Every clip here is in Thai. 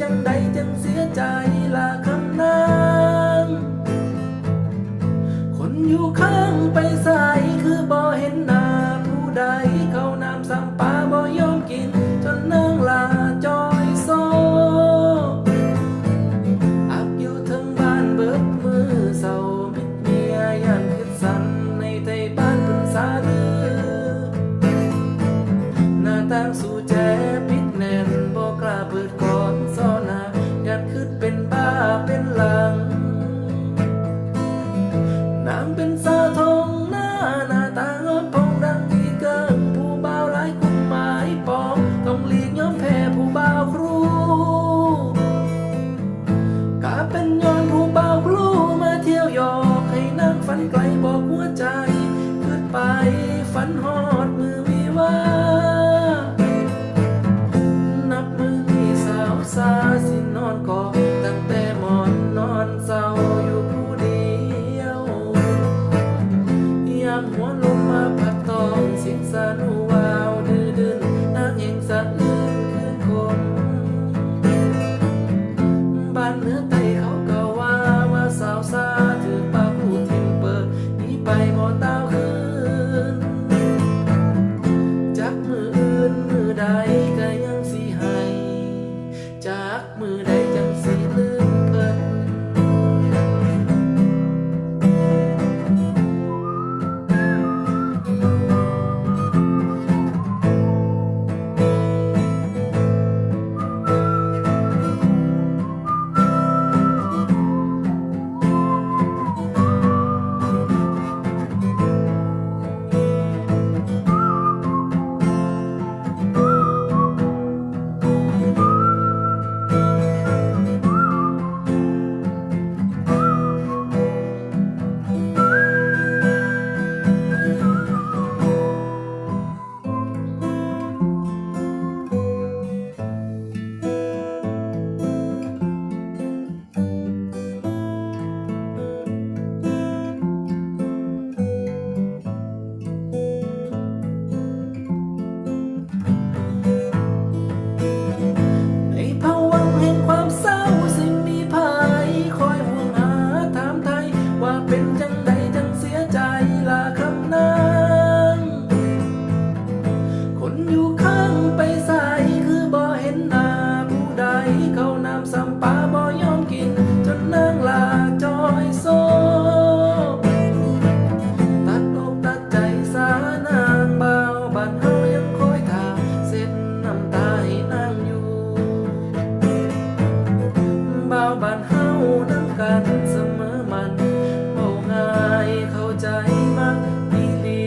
จังใดจังเสียใจลาคำนางคนอยู่ข้างไปสายคือบ่เห็นหน้าผู้ใดเขาน้ำสั่งปลาบ่ยอมกิน จนนางลาจอยโซอับอยู่ทั้งบ้านเบิดมือเศร้ามิดเมียยันคิดสันในไทยบ้านเป็นสาดือหน้าต่างสู่แจพิษแน่ นหอดมือวิวานับมือที่สาวซาสินอนกอดตั้งแต่หมอนนอนเศร้าอยู่ผู้เดียวยามหัวล บ้านเฮายังคอยท่าเส้นน้ำตาให้นางอยู่เบาบ้านเฮาน้ำกันเสมอมันเบาง่ายเข้าใจมากดีหลี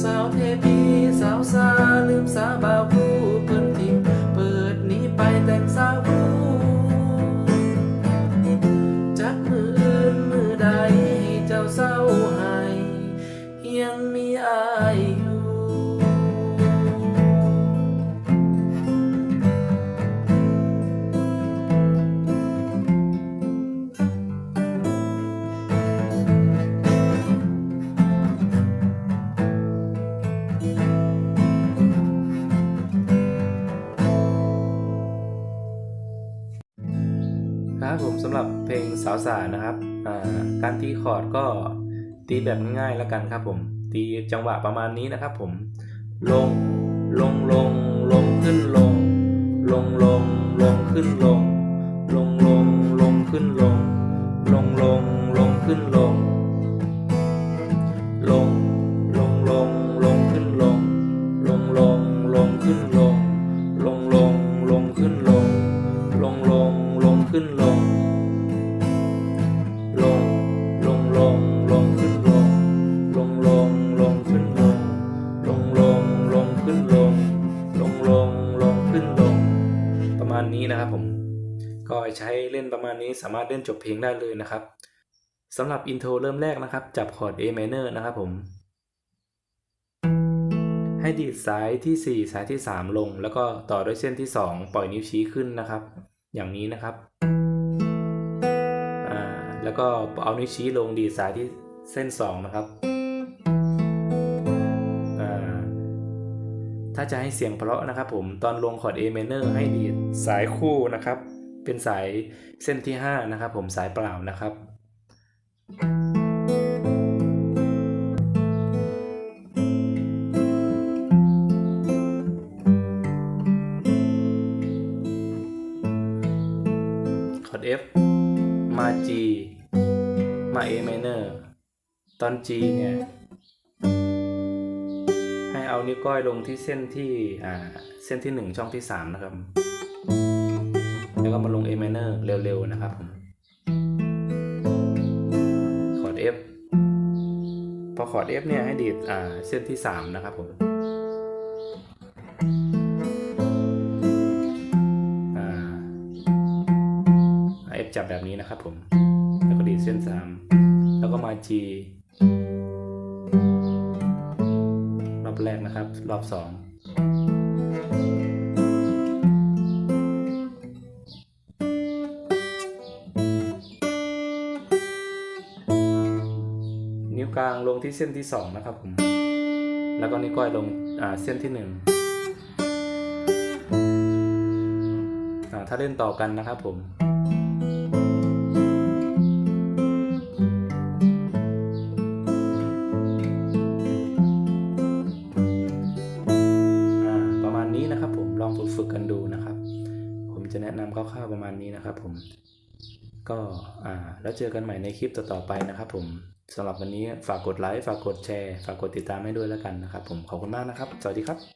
สาวเทพีสาวสาลืมสาบ่าวผู้เพิ่นทิ้งเปิดหนี้ไปแต่งสาวผู้จักมืออื่นมือใด ครับผมสำหรับเพลงสาวสานะครับการตีคอร์ดก็ตีแบบง่ายๆแล้วกันครับผมตีจังหวะประมาณนี้นะครับผมลงลงลงลงขึ้นลง ลงลงลงขึ้นลง ลงลงลงขึ้นลง ลงลงลงขึ้นลง ลงลงลงลงขึ้นลง ลงลงลงขึ้นลง ลงลงลงขึ้นลง มาณนี้นะครับผม ก็ใช้เล่นประมาณนี้สามารถเล่นจบเพลงได้เลยนะครับสำหรับอินโทรเริ่มแรกนะครับ จับคอร์ด A minor นะครับผม ให้ดีดสายที่ 4 สายที่ 3 ลง แล้วก็ต่อด้วยเส้นที่ 2 ปล่อยนิ้วชี้ขึ้นนะครับ อย่างนี้นะครับแล้วก็เอานิ้วชี้ลงดีดสายที่เส้น 2 นะครับ ถ้าจะให้เสียงเพราะนะครับผมตอนลงคอร์ด A minor ให้ดีดสายคู่นะครับ เป็นสายเส้นที่ 5 นะครับผมสายเปล่านะครับ คอร์ด F มา G มา A minor ตอน G เนี่ย เอานิ้วก้อยลงที่เส้นที่เส้นที่ 1 ช่องที่ 3 นะครับ แล้วก็มาลง A minor เร็วๆ นะครับผมคอร์ด F พอคอร์ด F เนี่ยให้ดีดเส้นที่ 3 นะครับผมอ่า F จับแบบนี้นะครับผม แล้วก็ดีดเส้น3แล้วก็มา G อบแรกนะครับ รอบ2นิ้วกลางลงที่เส้นที่2นะครับผม แล้วก็นิ้วก้อยลงเส้นที่1อ่าถ้าเล่นต่อกันนะครับผม ฝึกกันดูนะครับ ผมจะแนะนำคร่าวๆประมาณนี้นะครับ ผมก็อ่าแล้วเจอกันใหม่ในคลิปต่อๆไปนะครับ ผมสำหรับวันนี้ฝากกดไลค์ฝากกดแชร์ ฝากกดติดตามให้ด้วยแล้วกันนะครับ ผมขอบคุณมากนะครับ สวัสดีครับ